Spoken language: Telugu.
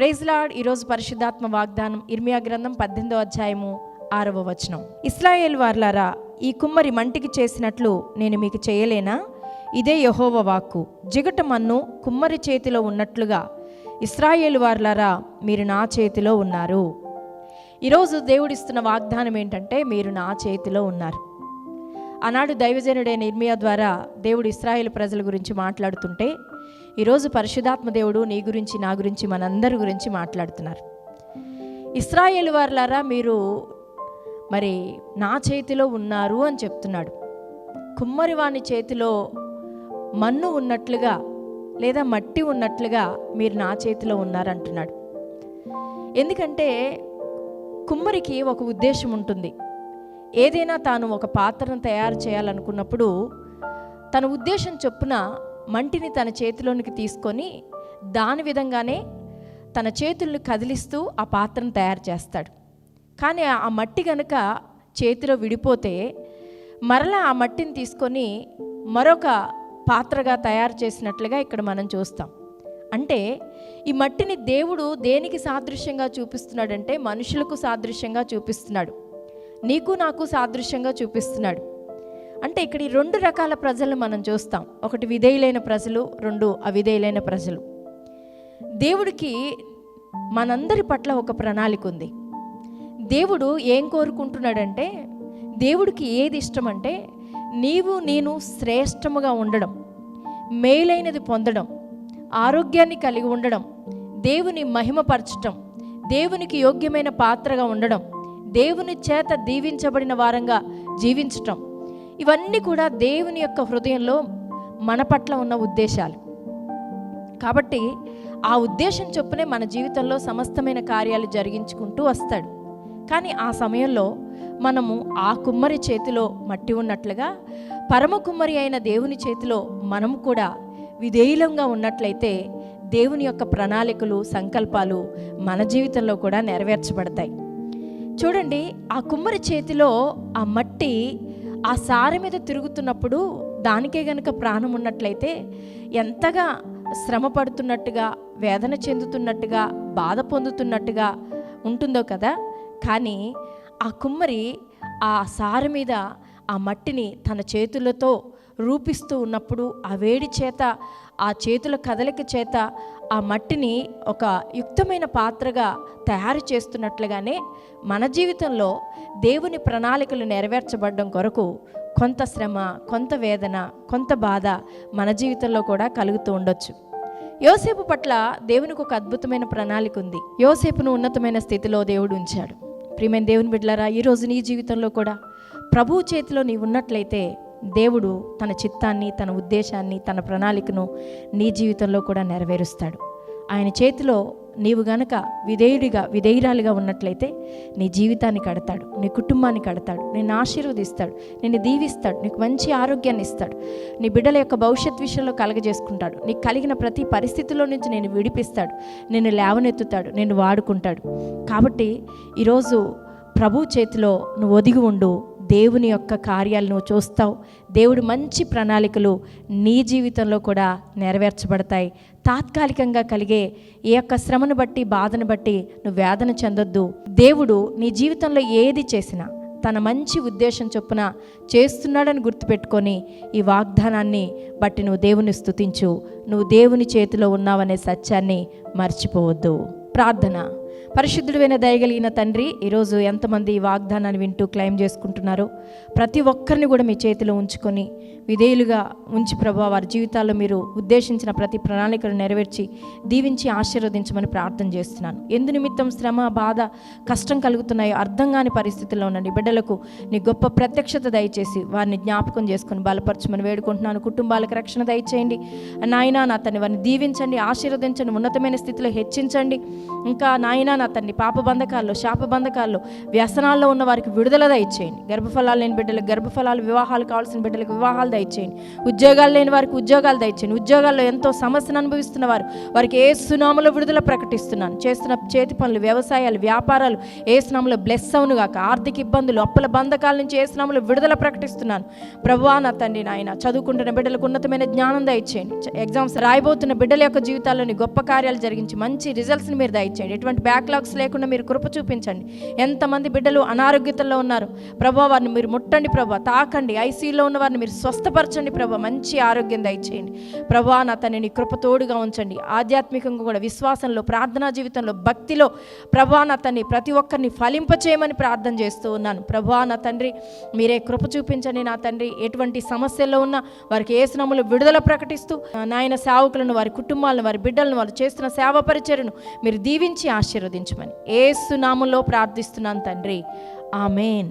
ప్రైజ్ ఈరోజు పరిశుద్ధాత్మ వాగ్దానం ఇర్మియా గ్రంథం పద్దెనిమిదో అధ్యాయము ఆరవ వచనం. ఇస్రాయేల్ వార్లారా ఈ కుమ్మరి మంటికి చేసినట్లు నేను మీకు చేయలేనా? ఇదే యహోవ వాక్కు. జిగట మన్ను కుమ్మరి చేతిలో ఉన్నట్లుగా ఇస్రాయేల్ వార్లారా మీరు నా చేతిలో ఉన్నారు. ఈరోజు దేవుడిస్తున్న వాగ్దానం ఏంటంటే మీరు నా చేతిలో ఉన్నారు. ఆనాడు దైవజనుడైన ఇర్మియా ద్వారా దేవుడు ఇస్రాయేల్ ప్రజల గురించి మాట్లాడుతుంటే ఈరోజు పరిశుధాత్మ దేవుడు నీ గురించి నా గురించి మనందరి గురించి మాట్లాడుతున్నారు. ఇస్రాయేల్ వారులారా మీరు మరి నా చేతిలో ఉన్నారు అని చెప్తున్నాడు. కుమ్మరివాని చేతిలో మన్ను ఉన్నట్లుగా లేదా మట్టి ఉన్నట్లుగా మీరు నా చేతిలో ఉన్నారంటున్నాడు. ఎందుకంటే కుమ్మరికి ఒక ఉద్దేశం ఉంటుంది. ఏదైనా తాను ఒక పాత్రను తయారు చేయాలనుకున్నప్పుడు తన ఉద్దేశం చొప్పున మంటిని తన చేతిలోనికి తీసుకొని దాని విధంగానే తన చేతుల్ని కదిలిస్తూ ఆ పాత్రను తయారు చేస్తాడు. కానీ ఆ మట్టి గనుక చేతిలో విడిపోతే మరలా ఆ మట్టిని తీసుకొని మరొక పాత్రగా తయారు చేసినట్లుగా ఇక్కడ మనం చూస్తాం. అంటే ఈ మట్టిని దేవుడు దేనికి సాదృశ్యంగా చూపిస్తున్నాడంటే మనుషులకు సాదృశ్యంగా చూపిస్తున్నాడు. నీకు నాకు సాదృశ్యంగా చూపిస్తున్నాడు. అంటే ఇక్కడ ఈ రెండు రకాల ప్రజలు మనం చూస్తాం. ఒకటి విధేయులైన ప్రజలు రెండు అవిధేయులైన ప్రజలు. దేవుడికి మనందరి పట్ల ఒక ప్రణాళిక ఉంది. దేవుడు ఏం కోరుకుంటున్నాడంటే దేవుడికి ఏది ఇష్టం అంటే నీవు నేను శ్రేష్టముగా ఉండడం మేలైనది పొందడం ఆరోగ్యాన్ని కలిగి ఉండడం దేవుని మహిమపరచటం దేవునికి యోగ్యమైన పాత్రగా ఉండడం దేవుని చేత దీవించబడిన వారంగా జీవించటం ఇవన్నీ కూడా దేవుని యొక్క హృదయంలో మన పట్ల ఉన్న ఉద్దేశాలు. కాబట్టి ఆ ఉద్దేశం చొప్పునే మన జీవితంలో సమస్తమైన కార్యాలు జరిగించుకుంటూ వస్తాడు. కానీ ఆ సమయంలో మనము ఆ కుమ్మరి చేతిలో మట్టి ఉన్నట్లుగా పరమ కుమ్మరి అయిన దేవుని చేతిలో మనము కూడా విధేయులంగా ఉన్నట్లయితే దేవుని యొక్క ప్రణాళికలు సంకల్పాలు మన జీవితంలో కూడా నెరవేర్చబడతాయి. చూడండి ఆ కుమ్మరి చేతిలో ఆ మట్టి ఆ సారి మీద తిరుగుతున్నప్పుడు దానికే గనుక ప్రాణం ఉన్నట్లయితే ఎంతగా శ్రమ పడుతున్నట్టుగా వేదన చెందుతున్నట్టుగా బాధ పొందుతున్నట్టుగా ఉంటుందో కదా. కానీ ఆ కుమ్మరి ఆ సార మీద ఆ మట్టిని తన చేతులతో రూపిస్తూ ఉన్నప్పుడు ఆ వేడి చేత ఆ చేతుల కదలిక చేత ఆ మట్టిని ఒక యుక్తమైన పాత్రగా తయారు చేస్తున్నట్లుగానే మన జీవితంలో దేవుని ప్రణాళికలు నెరవేర్చబడడం కొరకు కొంత శ్రమ కొంత వేదన కొంత బాధ మన జీవితంలో కూడా కలుగుతూ ఉండొచ్చు. యోసేపు పట్ల దేవునికి ఒక అద్భుతమైన ప్రణాళిక ఉంది. యోసేపును ఉన్నతమైన స్థితిలో దేవుడు ఉంచాడు. ప్రియమైన దేవుని బిడ్డలారా ఈరోజు నీ జీవితంలో కూడా ప్రభువు చేతిలో నీవు ఉన్నట్లయితే దేవుడు తన చిత్తాన్ని తన ఉద్దేశాన్ని తన ప్రణాళికను నీ జీవితంలో కూడా నెరవేరుస్తాడు. ఆయన చేతిలో నీవు గనక విధేయుడిగా విధేయురాలిగా ఉన్నట్లయితే నీ జీవితాన్ని కడతాడు నీ కుటుంబాన్ని కడతాడు నిన్ను ఆశీర్వదిస్తాడు నిన్ను దీవిస్తాడు నీకు మంచి ఆరోగ్యాన్ని ఇస్తాడు నీ బిడ్డల యొక్క భవిష్యత్ విషయంలో కలగజేసుకుంటాడు నీకు కలిగిన ప్రతి పరిస్థితిలో నుంచి నేను విడిపిస్తాడు నిన్ను లేవనెత్తుతాడు నిన్ను వాడుకుంటాడు. కాబట్టి ఈరోజు ప్రభు చేతిలో నువ్వు ఒదిగి ఉండు దేవుని యొక్క కార్యాలు నువ్వు చూస్తావు. దేవుడు మంచి ప్రణాళికలు నీ జీవితంలో కూడా నెరవేర్చబడతాయి. తాత్కాలికంగా కలిగే ఏ యొక్క శ్రమను బట్టి బాధను బట్టి నువ్వు వేదన చెందొద్దు. దేవుడు నీ జీవితంలో ఏది చేసినా తన మంచి ఉద్దేశం చొప్పున చేస్తున్నాడని గుర్తుపెట్టుకొని ఈ వాగ్దానాన్ని బట్టి నువ్వు దేవుని స్తుతించు. నువ్వు దేవుని చేతిలో ఉన్నావనే సత్యాన్ని మర్చిపోవద్దు. ప్రార్థన. పరిశుద్ధుడైన దయగలిగిన తండ్రి ఈరోజు ఎంతమంది ఈ వాగ్దానాన్ని వింటూ క్లెయిమ్ చేసుకుంటున్నారో ప్రతి ఒక్కరిని కూడా మీ చేతిలో ఉంచుకొని విధేయులుగా ఉంచి ప్రభా వారి జీవితాల్లో మీరు ఉద్దేశించిన ప్రతి ప్రణాళికను నెరవేర్చి దీవించి ఆశీర్వదించమని ప్రార్థన చేస్తున్నాను. ఎందు నిమిత్తం శ్రమ బాధ కష్టం కలుగుతున్నాయో అర్థం కాని పరిస్థితుల్లో ఉన్న బిడ్డలకు నీ గొప్ప ప్రత్యక్షత దయచేసి వారిని జ్ఞాపకం చేసుకొని బలపరచమని వేడుకుంటున్నాను. కుటుంబాలకు రక్షణ దయచేయండి. నాయన నా తన్ని వారిని దీవించండి ఆశీర్వదించండి ఉన్నతమైన స్థితిలో హెచ్చించండి. ఇంకా నాయన నాయనా నా తన్ని పాప బంధకాల్లో శాప బంధకాల్లో వ్యసనాల్లో ఉన్న వారికి విడుదల దయచేయండి. గర్భఫలాలు లేని బిడ్డలకు గర్భఫలాలు వివాహాలు కావాల్సిన బిడ్డలకు వివాహాలు దయచేయండి. ఉద్యోగాలు లేని వారికి ఉద్యోగాలు దయచేయండి. ఉద్యోగాల్లో ఎంతో సమస్యను అనుభవిస్తున్న వారు వారికి ఏ సునాములో విడుదల ప్రకటిస్తున్నాను. చేస్తున్న చేతి పనులు వ్యవసాయాలు వ్యాపారాలు ఏ స్నామంలో బ్లెస్ అవును గాక. ఆర్థిక ఇబ్బందులు అప్పుల బంధకాల నుంచి ఏ స్నామంలో విడుదల ప్రకటిస్తున్నాను. ప్రభువా నా తండ్రి నాయన చదువుకుంటున్న బిడ్డలకు ఉన్నతమైన జ్ఞానం దయచేయండి. ఎగ్జామ్స్ రాయబోతున్న బిడ్డల యొక్క జీవితాల్లోని గొప్ప కార్యాలు జరిగించి మంచి రిజల్ట్స్ని మీరు దయచేయండి. ఎటువంటి బ్యాక్లాగ్స్ లేకుండా మీరు కృప చూపించండి. ఎంతమంది బిడ్డలు అనారోగ్యతలో ఉన్నారు. ప్రభా వారిని మీరు ముట్టండి ప్రభా తాకండి. ఐసీలో ఉన్న వారిని మీరు స్వస్థపరచండి ప్రభా మంచి ఆరోగ్యం దయచేయండి. ప్రభా నా తనని కృపతోడుగా కృప తోడుగా ఉంచండి. ఆధ్యాత్మికంగా కూడా విశ్వాసంలో ప్రార్థనా జీవితంలో భక్తిలో ప్రభా నా తన్ని ప్రతి ఒక్కరిని ఫలింపచేయమని ప్రార్థన చేస్తూ ఉన్నాను. ప్రభా నా తండ్రి మీరే కృప చూపించండి నా తండ్రి. ఎటువంటి సమస్యల్లో ఉన్నా వారికి ఏ స్నాములు విడుదల ప్రకటిస్తూ నాయన సేవకులను వారి కుటుంబాలను వారి బిడ్డలను వారు చేస్తున్న సేవ పరిచర్ను మీరు దీవించి ఆశీర్వదించమని ఏ సునాములో ప్రార్థిస్తున్నాను తండ్రి. ఆమెన్.